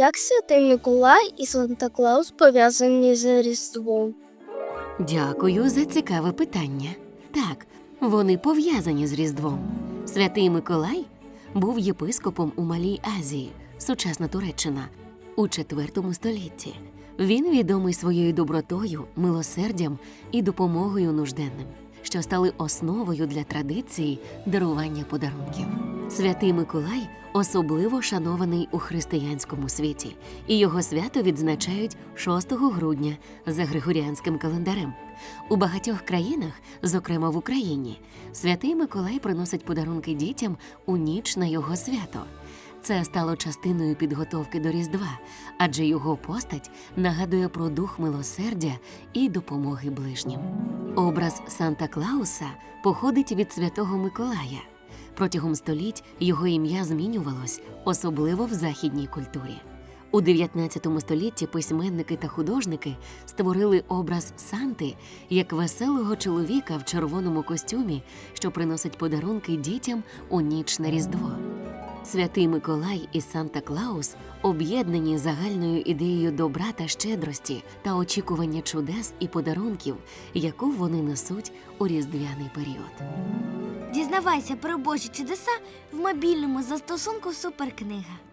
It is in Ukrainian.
Як Святий Миколай і Санта Клаус пов'язані з Різдвом? Дякую за цікаве питання. Так, вони пов'язані з Різдвом. Святий Миколай був єпископом у Малій Азії, сучасна Туреччина, у IV столітті. Він відомий своєю добротою, милосердям і допомогою нужденним, що стали основою для традиції дарування подарунків. Святий Миколай особливо шанований у християнському світі, і його свято відзначають 6 грудня за григоріанським календарем. У багатьох країнах, зокрема в Україні, святий Миколай приносить подарунки дітям у ніч на його свято. Це стало частиною підготовки до Різдва, адже його постать нагадує про дух милосердя і допомоги ближнім. Образ Санта Клауса походить від святого Миколая. Протягом століть його ім'я змінювалось, особливо в західній культурі. У 19 столітті письменники та художники створили образ Санти як веселого чоловіка в червоному костюмі, що приносить подарунки дітям у ніч на Різдво. Святий Миколай і Санта Клаус об'єднані загальною ідеєю добра та щедрості та очікування чудес і подарунків, яку вони несуть у різдвяний період. Дізнавайся про Божі чудеса в мобільному застосунку Суперкнига.